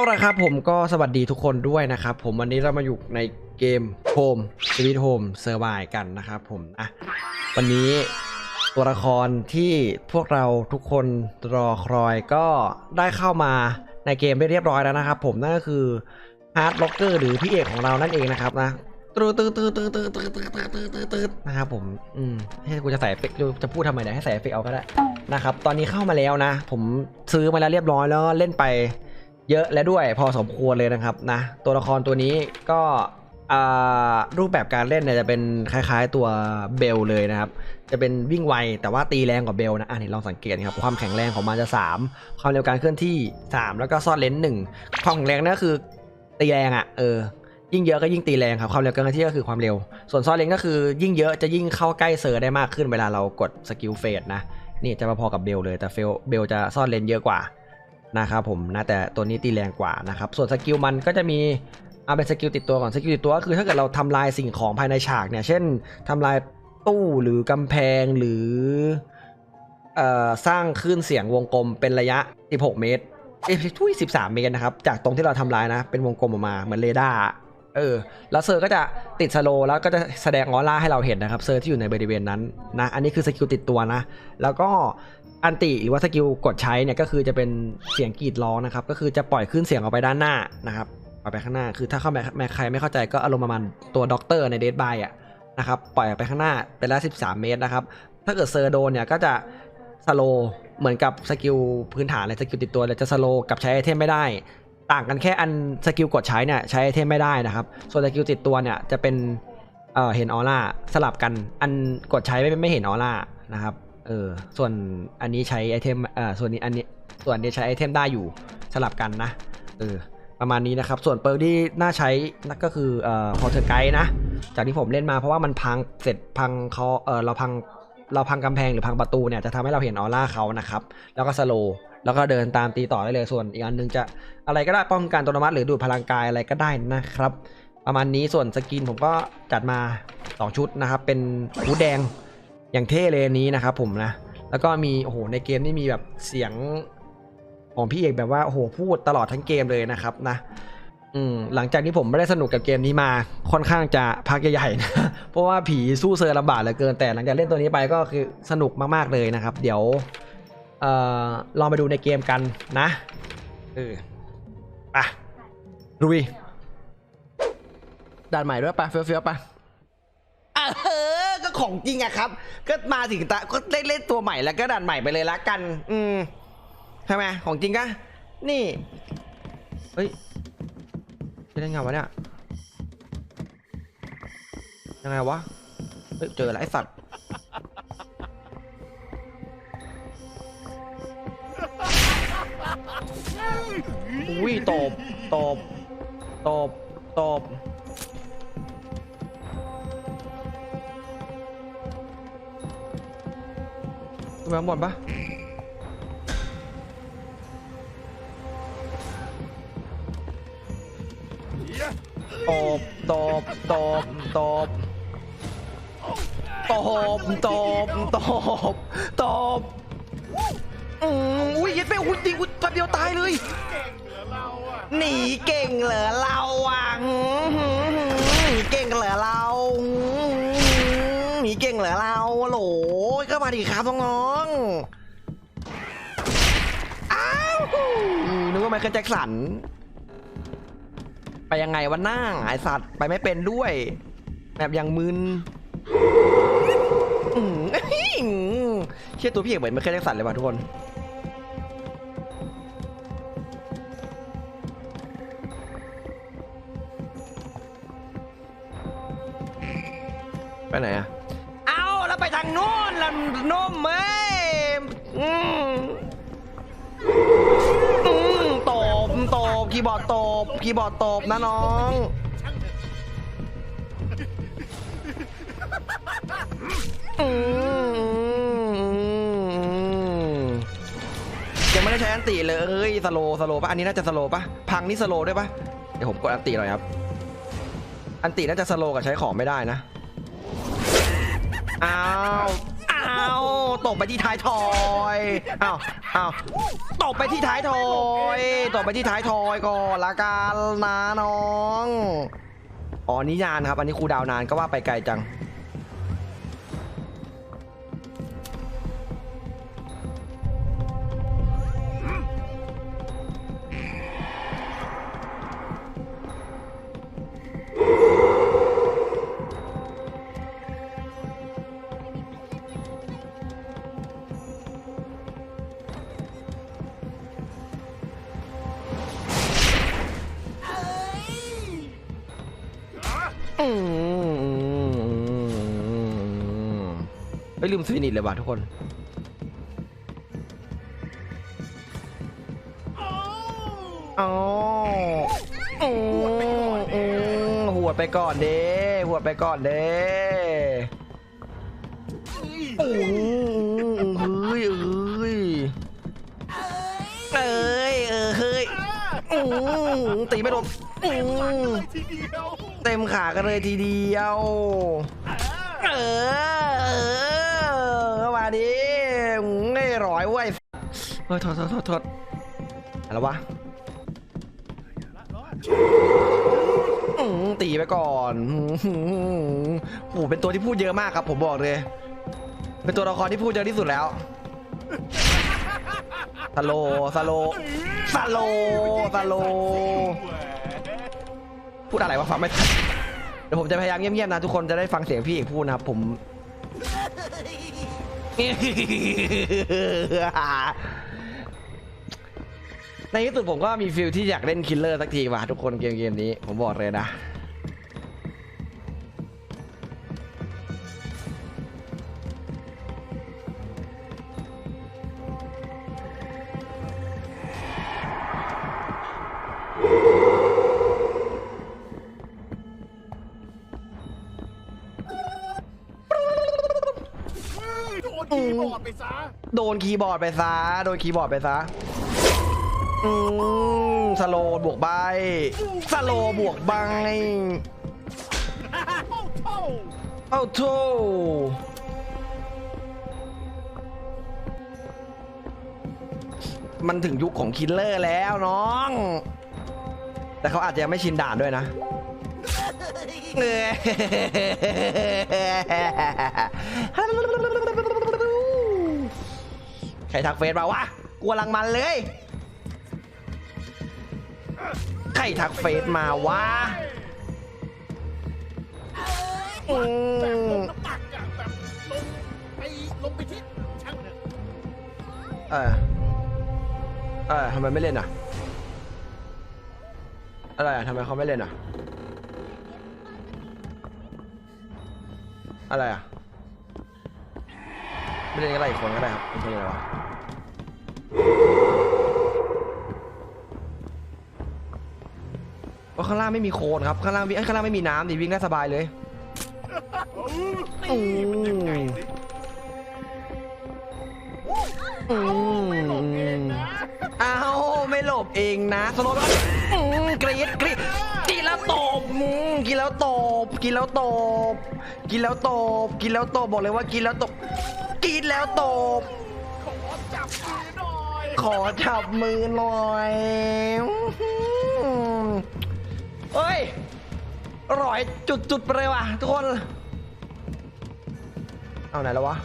าละครับผมก็สวัสดีทุกคนด้วยนะครับผมวันนี้เรามาอยู่ในเกม Home Sweet Home Survive กันนะครับผมอะวันนี้ตัวละครที่พวกเราทุกคนรอคอยก็ได้เข้ามาในเกมไปเรียบร้อยแล้วนะครับผมนั่นก็คือฮาร์ดล็อกเกอร์หรือพี่เอกของเรานั่นเองนะครับนะตืดตืดตืดตืดตืดตืดตืดตืดตืดตืดตืดนะครับผม อืม ให้กูจะใส่เอฟเฟกต์จะพูดทำไมเดี๋ยให้ใส่เอฟเฟกต์เอาก็ได้นะครับ ตอนนี้เข้ามาแล้วนะ ผมซื้อมาแล้วเรียบร้อยแล้วเล่นไป เยอะและด้วยพอสมควรเลยนะครับนะตัวละครตัวนี้ก็รูปแบบการเล่นเนี่ยจะเป็นคล้ายๆตัวเบลเลยนะครับ จะเป็นวิ่งไวแต่ว่าตีแรงกว่าเบลนะอะนี่ลองสังเกตนะครับความแข็งแรงของมันจะ 3 ความเร็วการเคลื่อนที่ 3 แล้วก็ซ่อนเลนส์หนึ่งความแข็งแรงนั่นก็คือตีแรงอะเออยิ่งเยอะก็ยิ่งตีแรงครับความเร็วการเคลื่อนที่ก็คือความเร็ว ส่วนซ่อนเลนส์ก็คือยิ่งเยอะจะยิ่งเข้าใกล้เซอร์ได้มากขึ้นเวลาเรากดสกิลเฟสนะนี่จะมาพอกับเบลเลยแต่เฟลเบลจะซ่อนเลนส์เยอะกว่า นะครับผมนะแต่ตัวนี้ตีแรงกว่านะครับส่วนสกิลมันก็จะมีเอาเป็นสกิลติดตัวก่อนสกิลติดตัวก็คือถ้าเกิดเราทำลายสิ่งของภายในฉากเนี่ยเช่นทำลายตู้หรือกำแพงหรืออสร้างคลื่นเสียงวงกลมเป็นระยะ 16 เมตรเอ้ยทุย13 เมตรนะครับจากตรงที่เราทำลายนะเป็นวงกลมออกมาเหมือนเรดาร์เออแล้วเซอร์ก็จะติดสโลว์แล้วก็จะแสดงออร่าให้เราเห็นนะครับเซอร์ที่อยู่ในบริเวณนั้นนะอันนี้คือสกิลติดตัวนะแล้วก็ อันติหรือว่าสกิลกดใช้เนี่ยก็คือจะเป็นเสียงกรีดร้องนะครับ ก็คือจะปล่อยขึ้นเสียงออกไปด้านหน้านะครับออกไปข้างหน้าคือถ้าเข้าแม่ใครไม่เข้าใจก็อารมณ์ประมาณตัวด็อกเตอร์ในเดดบายอะนะครับปล่อยออกไปข้างหน้าเป็นระยะ13 เมตรนะครับ ถ้าเกิดเซอร์โดนเนี่ยก็จะสโลเหมือนกับสกิลพื้นฐานเลยสกิลติดตัวเลยจะสโลกับใช้ไอเทมไม่ได้ ต่างกันแค่อันสกิลกดใช้เนี่ยใช้ไอเทมไม่ได้นะครับ ส่วนสกิลติดตัวเนี่ยจะเป็นเอ่อเห็นออร่าสลับกันอันกดใช้ไม่ไม่เห็นออร่านะครับ เออ ส่วนอันนี้ใช้ไอเทมเอ่อส่วนนี้อันนี้ ส่วนนี้ใช้ไอเทมได้อยู่สลับกันนะ เออ ประมาณนี้นะครับ ส่วนเปิร์กที่น่าใช้นั่นก็คือเอ่อพอเทอร์ไกด์นะ จากที่ผมเล่นมาเพราะว่ามันพังเสร็จพังเขาเออเราพังเราพังกำแพงหรือพังประตูเนี่ยจะทำให้เราเห็นออร่าเขานะครับ แล้วก็สโลแล้วก็เดินตามตีต่อได้เลยส่วนอีกอันหนึงจะอะไรก็ได้ป้องกันอัตโนมัติหรือดูดพลังกายอะไรก็ได้นะครับ ประมาณนี้ส่วนสกินผมก็จัดมา 2 ชุดนะครับ เป็นหูแดง อย่างเท่เลยอันนี้นะครับผมนะ แล้วก็มีโอ้โหในเกมนี่มีแบบเสียงของพี่เอกแบบว่าโอ้โหพูดตลอดทั้งเกมเลยนะครับนะอืมหลังจากที่ผมไม่ได้สนุกกับเกมนี้มาค่อนข้างจะพักใหญ่ๆนะเพราะว่าผีสู้เซอร์ลำบากเหลือเกินแต่หลังจากเล่นตัวนี้ไปก็คือสนุกมากๆเลยนะครับ เดี๋ยวเอ่อลองไปดูในเกมกันนะเออไปลุยด่านใหม่ด้วยปะเฟี้ยวๆปะ ของจริงอะครับ ก็มาถึงตาก็เล่นเล่นตัวใหม่แล้วก็ดันใหม่ไปเลยละกัน อืมใช่ไหมของจริงก็นี่เฮ้ยจะได้ไงวะเนี่ยยังไงวะเฮ้ยเจอแล้วไอ้สัตว์อุ้ยตบตบตบตบ ไปข้างบนปะตบตบตบตบตบตบตบตบอืมอุ้ยย็ดไปอุ้ยจริงอุ้ยแป๊บเดียวตายเลย หนีเก่งเหรอเราอะเก่งเหรอเรา หนีเก่งเหรอเรา ดีครับน้องๆอ้าวนึกว่าไมเคิลแจ็คสัน ไปยังไงวะหน้าไอสัตว์ไปไม่เป็นด้วย แบบยังมึนอืมเชื่อตัวพี่เอกเหมือนไมเคิลแจ็คสันเลยว่ะทุกคนไปไหนอะางโน้นลำนุ่มเอ้ยอืมอืมตบตบคีย์บอร์ดตบคีย์บอร์ดตบนะน้อง อืมยังไม่ได้ใช้อันติเลยเฮ้ยสโลว์สโลว์ปะอันนี้น่าจะสโลว์ปะพังนี่สโลว์ด้วยปะเดี๋ยวผมกดอันติหน่อยครับ อันติน่าจะสโลว์กับใช้ของไม่ได้นะ อ้าวอ้าวตกไปที่ท้ายทอยอ้าวอ้าวตกไปที่ท้ายทอยตกไปที่ท้ายทอยก่อนละกันนะน้องอ๋อนี่นานครับ อันนี้ครูดาวนานก็ว่าไปไกลจัง ไม่ลืมสวินิตเลยว่ะทุกคน อ๋ออืมอืมหัวไปก่อนเด้หัวไปก่อนเด้อืมเฮ้ยเอ้ยเอ้ยเออเฮ้ยตีไม่โดน เต็มขากันเลยทีเดียว เออเออมาดิไม่ร้อยเว้ยเฮ้ยโทษโทษโทษอะไรวะตีไปก่อนอืมโหเป็นตัวที่พูดเยอะมากครับผมบอกเลย เป็นตัวละครที่พูดเยอะที่สุดแล้วสโลสโลสโลสโล พูดอะไรวะฟังไม่ทันเดี๋ยวผมจะพยายามเงียบๆนะทุกคนจะได้ฟังเสียงพี่เอกพูดนะครับผม ในที่สุดผมก็มีฟิลที่อยากเล่นคิลเลอร์สักทีว่ะทุกคนเกมเกมนี้ ผมบอกเลยนะ นคีย์บอร์ดไปซะ โดนคีย์บอร์ดไปซะ อืมสโลบวกใบสโลบวกใบโอ้โหเอ้าโธ่มันถึงยุคของคิลเลอร์แล้วน้อง แต่เขาอาจจะยังไม่ชินด่านด้วยนะเใครทักเฟซมาวะกลัวลังมันเลย ใครทักเฟซมาวะอืแบบลมงน้ำหนักอะแบบลงไปลงไปที่ช่างเถอะเออเออทำไมไม่เล่นอะ อะไรอะทำไมเขาไม่เล่นอะ อะไรอะ ไม่เล่นก็ได้อีกคนก็ได้ครับเป็นคนอะไรวะ เพราะข้างล่างไม่มีโคลนครับ ข้างล่างมีเอ้ยข้างล่างไม่มีน้ำดิวิ่งได้สบายเลย นี่มันยังไงสิอืมไม่หลบเองนะอ้าวไม่หลบเองนะสโลว์อืมกรีดกรีดกินแล้วตบอืมกินแล้วตบ กินแล้วตบ กินแล้วตบ กินแล้วตบบอกเลยว่ากินแล้วตบ กินแล้วตบ ขอจับมือหน่อยเฮ้ยร่อยจุดๆไปเลยว่ะทุกคน เอาไหนแล้ววะ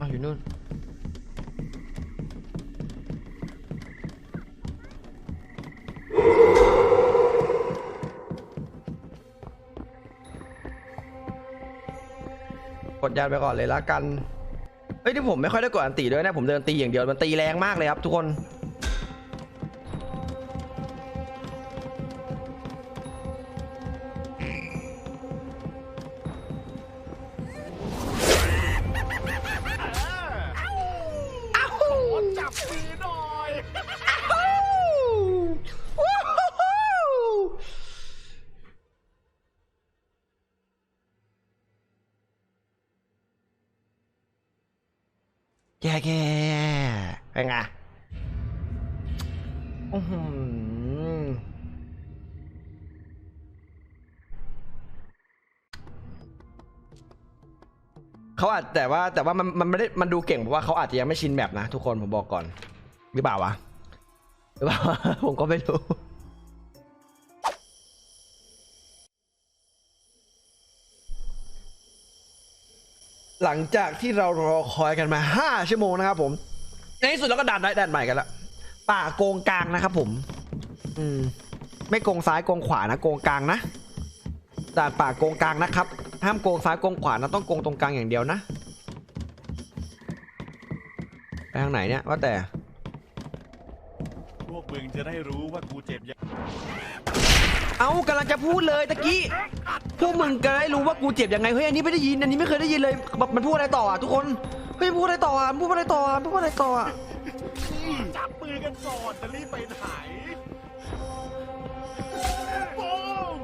อ้าวอยู่นู่น กดยันไปก่อนเลยละกันเฮ้ยที่ผมไม่ค่อยได้กดอันตีด้วยนะผมเดินตีอย่างเดียวมันตีแรงมากเลยครับทุกคน แย่แย่เป็นไงอืมเขาอาจแต่ว่าแต่ว่ามันมันไม่ได้มันดูเก่งเพราะว่าเขาอาจจะยังไม่ชินแบบนะ ทุกคนผมบอกก่อนหรือเปล่าวะหรือเปล่าผมก็ไม่รู้ หลังจากที่เรารอคอยกันมา 5 ชั่วโมงนะครับผม ในที่สุดเราก็ดันได้ดันใหม่กันละป่าโกงกลางนะครับผม อืม ไม่โกงซ้ายโกงขวานะโกงกลางนะด่านป่าโกงกลางนะครับ ห้ามโกงซ้ายโกงขวานะต้องโกงตรงกลางอย่างเดียวนะไปทางไหนเนี่ยว่าแต่ พวกมึงจะได้รู้ว่ากูเจ็บยัง เอ้ากำลังจะพูดเลยตะกี้พวกมึงก็ได้รู้ว่ากูเจ็บยังไงเฮ้ยอันนี้ไม่ได้ยินอันนี้ไม่เคยได้ยินเลยมันมันพูดอะไรต่ออะทุกคนเฮ้ยมันพูดอะไรต่ออะมันพูดอะไรต่ออะมันพูดอะไรต่ออะจับมือกันก่อนจะรีบไปไหนปุ้ม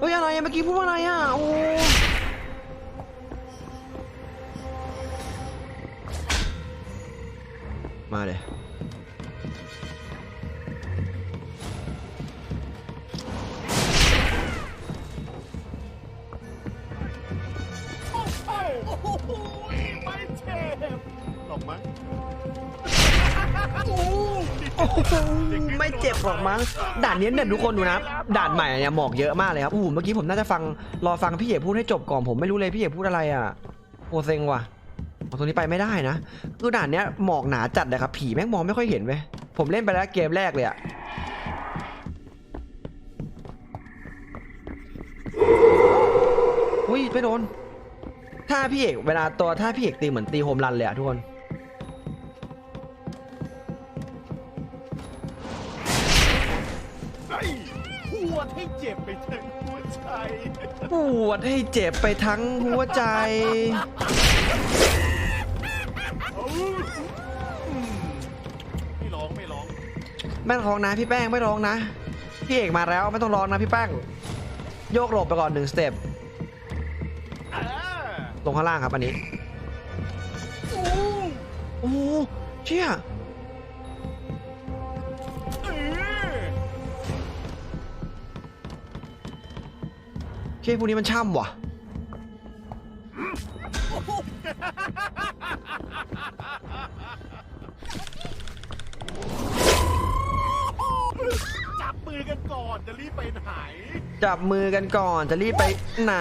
เฮ้ยอะไรอะเมื่อกี้พูดว่าอะไรอะโอ้มาเลย เจ็บหรอกมั้งด่านนี้เนี่ยทุกคนดูนะด่านใหม่เนี่ยหมอกเยอะมากเลยครับอู้เมื่อกี้ผมน่าจะฟังรอฟังพี่เอกพูดให้จบก่อนผมไม่รู้เลยพี่เอกพูดอะไรอะโอเซ็งว่ะอ๋อตรงนี้ไปไม่ได้นะคือด่านเนี้ยหมอกหนาจัดเลยครับผีแม่งมองไม่ค่อยเห็นเว้ยผมเล่นไปแล้วเกมแรกเลยอะอุ้ยไม่โดนถ้าพี่เอกเวลาตัวถ้าพี่เอกตีเหมือนตีโฮมรันเลยอะทุกคน ปวดให้เจ็บไปทั้งหัวใจเอาอืมไม่ร้องไม่ร้องไม่ต้องร้องนะพี่แป้งไม่ร้องนะ พี่เอกมาแล้วไม่ต้องร้องนะพี่แป้ง โยกหลบไปก่อนหนึ่งสเต็ปอ่าลงข้างล่างครับอันนี้อู้โอ้โหเชี่ย เชี่ยพวกนี้มันช่ำว่ะ จับมือกันก่อนจะรีบไปไหนจับมือกันก่อนจะรีบไปไหน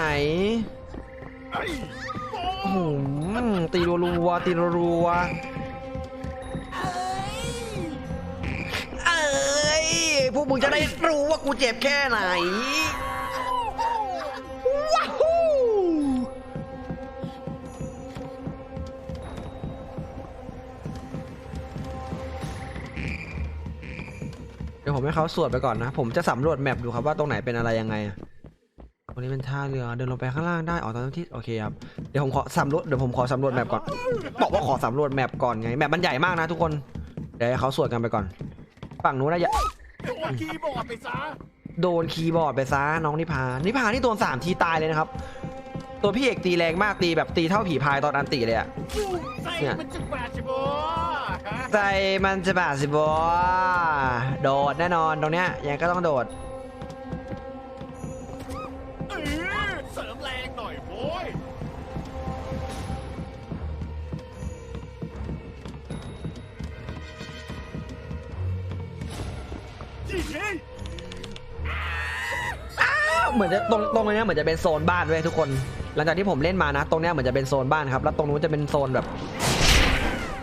ไอ้โอ้โอ้โหตีรัวๆตีรัวๆเอ้ยพวกมึงจะได้รู้ว่ากูเจ็บแค่ไหน ดี๋ยวผมให้เขาสวดไปก่อนนะ ผมจะสำรวจแมปดูครับว่าตรงไหนเป็นอะไรยังไงอะตรงนี้เป็นท่าเรือเดินลงไปข้างล่างได้ออกตามที่โอเคครับเดี๋ยวผมขอสำรวจเดี๋ยวผมขอสำรวจแมปก่อนบอกว่าขอสำรวจแมปก่อนไงแมปมันใหญ่มากนะทุกคนเดี๋ยวให้เขาสวดกันไปก่อน ฝั่งนู้นนะอย่าโดนคีย์บอร์ดไปซะโดนคีย์บอร์ดไปซะน้องนิพานิพานี่โดนสามทีตายเลยนะครับ ตัวพี่เอกตีแรงมากตีแบบตีเท่าผีพายตอนอันติเลยอะใส่เนี่ย ใจมันจะบาดสิบอโดดแน่นอนตรงเนี้ยยังไงก็ต้องโดด เออเสริมแรงหน่อยโว้ยยิงไงเหมือนจะตรงตรงเนี้ยเหมือนจะเป็นโซนบ้านด้วยทุกคน หลังจากที่ผมเล่นมานะ ตรงเนี้ยเหมือนจะเป็นโซนบ้านครับ แล้วตรงนู้นจะเป็นโซนแบบ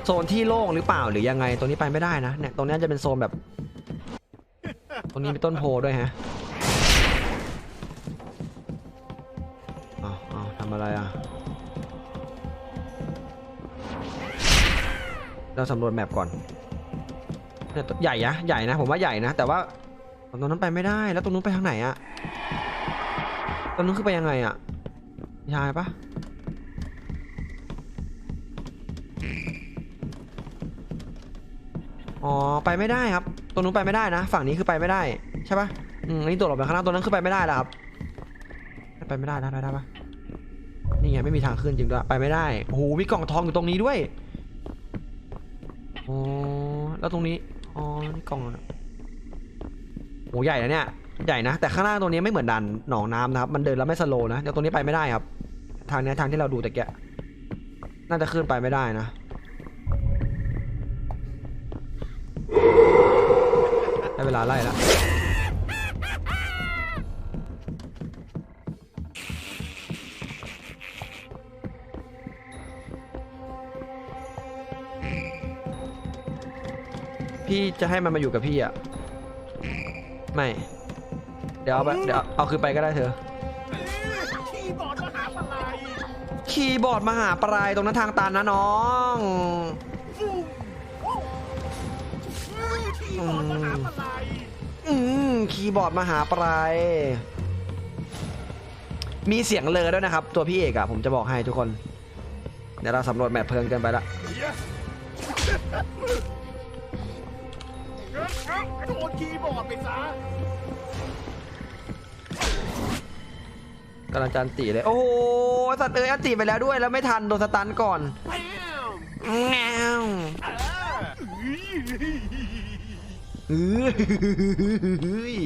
โซนที่โล่งหรือเปล่าหรือยังไงตรงนี้ไปไม่ได้นะเนี่ยตรงนี้จะเป็นโซนแบบ ตรงนี้มีต้นโพด้วยฮะอ้าวอ้าวทำอะไรอะ เราสำรวจแมปก่อนเนี่ยใหญ่นะใหญ่นะ ผมว่าใหญ่นะ แต่ว่าตรงนั้นไปไม่ได้แล้วตรงนู้นไปทางไหนอะตรงนู้นคือไปยังไงอะยายปะ ไปไม่ได้ครับตรงนู้นไปไม่ได้นะ ฝั่งนี้คือไปไม่ได้ใช่ปะอืมอันนี้ตัวหลบไปข้างล่าตรงนั้นคือไปไม่ได้แล้วครับ ไปไม่ได้ได้ได้ได้ปะนี่ไงไม่มีทางขึ้นจริงด้วยไปไม่ได้โอ้โหมีกล่องทองอยู่ตรงนี้ด้วยอ๋อแล้วตรงนี้อ๋อนี่กล่องนะโหใหญ่นะเนี่ยใหญ่นะ แต่ข้างล่างตรงนี้ไม่เหมือนดันหนองน้ำนะครับ มันเดินแล้วไม่สโลว์นะเดี๋ยวตรงนี้ไปไม่ได้ครับ ทางนี้ทางที่เราดูแตะเกียน่าจะขึ้นไปไม่ได้นะ เวลาไล่ละพี่จะให้มันมาอยู่กับพี่อะ ไม่ เดี๋ยวเอาไปเดี๋ยวเอาคืนไปก็ได้เธอ คีย์บอร์ดมหาปลายคีย์บอร์ดมหาปลายตรงนั้นทางตันนะน้องคีย์บอร์ดมหาปลาย คีย์บอร์ดมหาปลายมีเสียงเลอด้วยนะครับ ตัวพี่เอกอะผมจะบอกให้ทุกคน เดี๋ยวเราสำรวจแมปเพลินกินไปละโดนคีย์บอร์ดไปซะกำลังจันตีเลย โอ้โหสัตว์เอ้ยอันตีไปแล้วด้วย แล้วไม่ทันโดนสตันก่อนแปมแงว เออเฮ้ย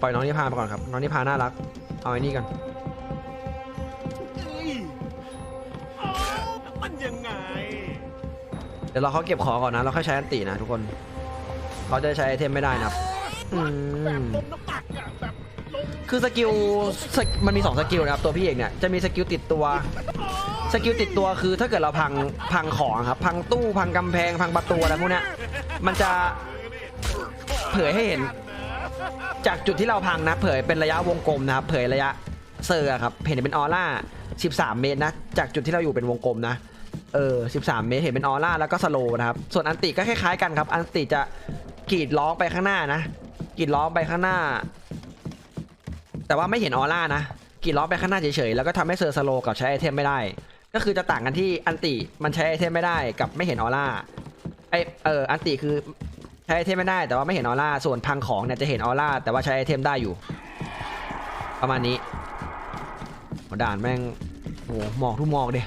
ปล่อยน้องนิพาไปก่อนครับ น้องนิพาน่ารัก เอาไอ้นี่กันเอ้ยอ้าวมันยังไง เดี๋ยวเราเขาเก็บของก่อนนะ เราค่อยใช้อันตินะทุกคน เขาจะใช้ไอเทมไม่ได้นะครับอืมแบบลมน้ำหนักอะแบบลมคือสกิลสกมันมี 2 สกิลนะครับตัวพี่เอกเนี่ยจะมีสกิลติดตัวสกิลติดตัวคือถ้าเกิดเราพังพังของครับ พังตู้พังกำแพงพังประตูอะไรพวกเนี้ยมันจะเผยให้เห็น จากจุดที่เราพังนะ เผยเป็นระยะวงกลมนะครับเผยระยะเซอร์อะครับเห็นเป็นออร่า 13 เมตรนะ จากจุดที่เราอยู่เป็นวงกลมนะเออ 13 เมตรเห็นเป็นออร่าแล้วก็สโลว์นะครับส่วนอันติก็คล้ายๆกันครับ อันติจะ กรีดร้องไปข้างหน้านะกรีดร้องไปข้างหน้า แต่ว่าไม่เห็นออร่านะกรีดร้องไปข้างหน้าเฉยๆแล้วก็ทำให้เซอร์สโลกับใช้ไอเทมไม่ได้ ก็คือจะต่างกันที่อันติมันใช้ไอเทมไม่ได้กับไม่เห็นออร่าไอเอออันติคือใช้ไอเทมไม่ได้แต่ว่าไม่เห็นออร่าส่วนพังของเนี่ยจะเห็นออร่าแต่ว่าใช้ไอเทมได้อยู่ ประมาณนี้ด่านแม่งโหหมอกทุกหมอกเดีย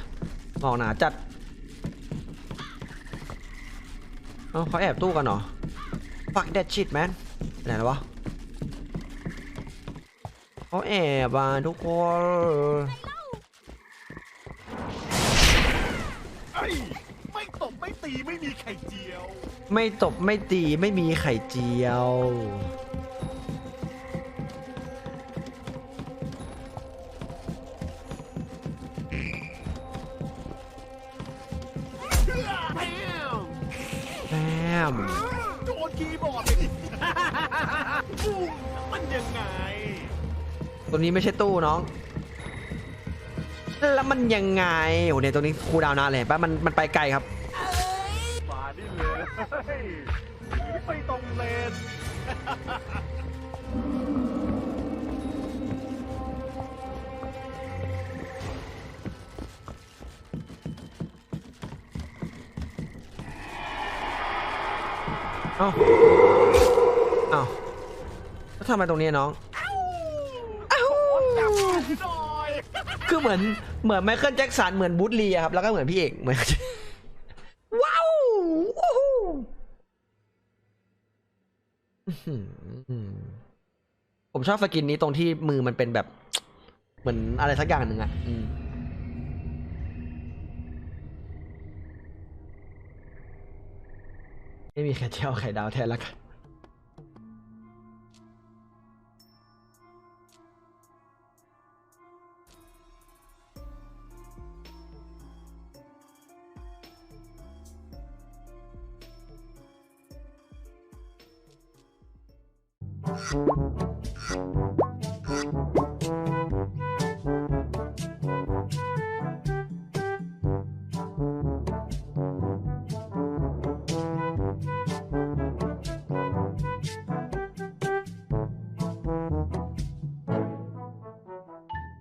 หมอกหนาจัดเอ้าเขาแอบตู้กันเหรอ fuck that shit man ไปไหนแล้ววะเขาแอบอะทุกคนไอ้ไม่ตบไม่ตีไม่มีไข่เจียว ไม่ตบไม่ตีไม่มีไข่เจียว ตัวนี้ไม่ใช่ตู้น้อง แล้วมันยังไงโอ้เนี่ยตัวนี้คูลดาวน์นานเลยเห็นปะมันมันไปไกลครับมาดิเลยหนีไปตรงเลนเอ้าเอ้าแล้วทำไมตรงนี้น้อง จับหน่อย คือเหมือนเหมือนไมเคิลแจ็คสันเหมือนบูธลีครับแล้วก็เหมือนพี่เอกเหมือนว้าวผมชอบสกินนี้ตรงที่มือมันเป็นแบบ เหมือนอะไรสักอย่างหนึ่งอะไม่มีแค่เจลไข่ดาวแทนแล้วกัน